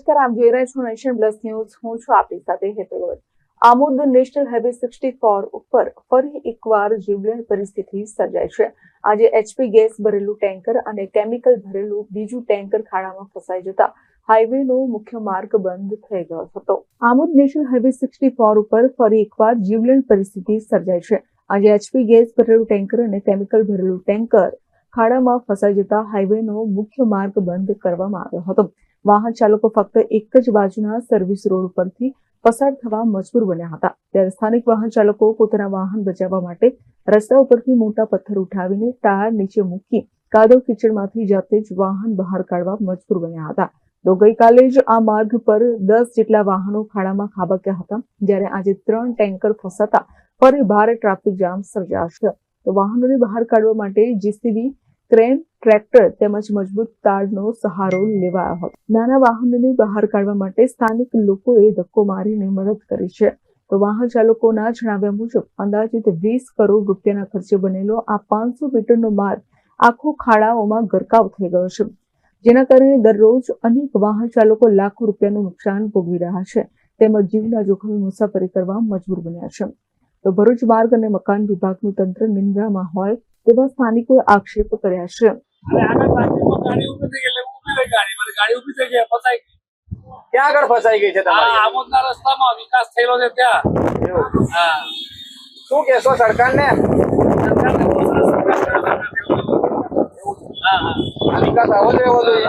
નમસ્કાર, આપ જોઈ રહ્યા છો નેશન પ્લસ ન્યૂઝ. હું છું આપની સાથે Hetal Amod national highway sixty four ઉપર ફરી એકવાર જીવલેણ પરિસ્થિતિ સર્જાઈ છે. આજે એચપી ગેસ ભરેલું ટેન્કર અને કેમિકલ ભરેલું બીજું ટેન્કર ખાડામાં ફસાઈ જતા હાઈવેનો મુખ્ય માર્ગ બંધ થઈ ગયો હતો. Amod national highway sixty four ઉપર ફરી એકવાર જીવલેણ પરિસ્થિતિ સર્જાઈ છે. આજે એચપી ગેસ ભરેલું ટેન્કર અને કેમિકલ ભરેલું ટેન્કર ખાડામાં ફસાઈ જતા હાઈવેનો મુખ્ય માર્ગ બંધ કરવામાં આવ્યો હતો. વાહન ચાલકો ફક્ત એક જ બાજુના સર્વિસ રોડ પરથી પસાર થવા મજબૂર બન્યા હતા. ત્યારે સ્થાનિક વાહન ચાલકો પોતાના વાહન બચાવવા માટે રસ્તા ઉપરથી મોટા પથ્થર ઉઠાવીને ટાયર નીચે મૂકી કાદવ કીચડમાંથી જાતે જ વાહન બહાર કાઢવા મજબૂર બન્યા હતા. તો ગઈકાલે જ આ માર્ગ પર દસ જેટલા વાહનો ખાડામાં ખાબક્યા હતા, જ્યારે આજે ત્રણ ટેન્કર ફસાતા ફરી ભારે ટ્રાફિક જામ સર્જાશે તો વાહનોને બહાર કાઢવા માટે જીસીબી ક્રેન, ટ્રેક્ટર તેમજ મજબૂત તારનો સહારો લેવાયો હતો. નાના વાહનોને બહાર કાઢવા માટે સ્થાનિક લોકોએ ધક્કો મારીને મદદ કરી છે. તો વાહન ચાલકોના જણાવ્યા મુજબ, અંદાજિત વીસ કરોડ રૂપિયાના ખર્ચે બનેલો આ પાંચસો મીટરનો માર્ગ આખો ખાડાઓમાં ગરકાવ થઈ ગયો છે. જેના કારણે દરરોજ અનેક વાહન ચાલકો લાખો રૂપિયાનું નુકસાન ભોગવી રહ્યા છે તેમજ જીવના જોખમે મુસાફરી કરવા મજબૂર બન્યા છે. તો ભરૂચ માર્ગ અને મકાન વિભાગનું તંત્ર નિંદ્રામાં હોય તેવા સ્થાનિકોએ આક્ષેપ કર્યા છે. અરે ગાડી ઊભી થઈ એટલે ઊભી રહી ગાડી. મારી ગાડી ઊભી થઈ ગઈ ફસાઈ ક્યાં આગળ ફસાઈ ગઈ છે આમોદના રસ્તામાં વિકાસ થયેલો છે ત્યાં. શું કેશો સરકારને? વિકાસ આવો જ રહેવો જોઈએ.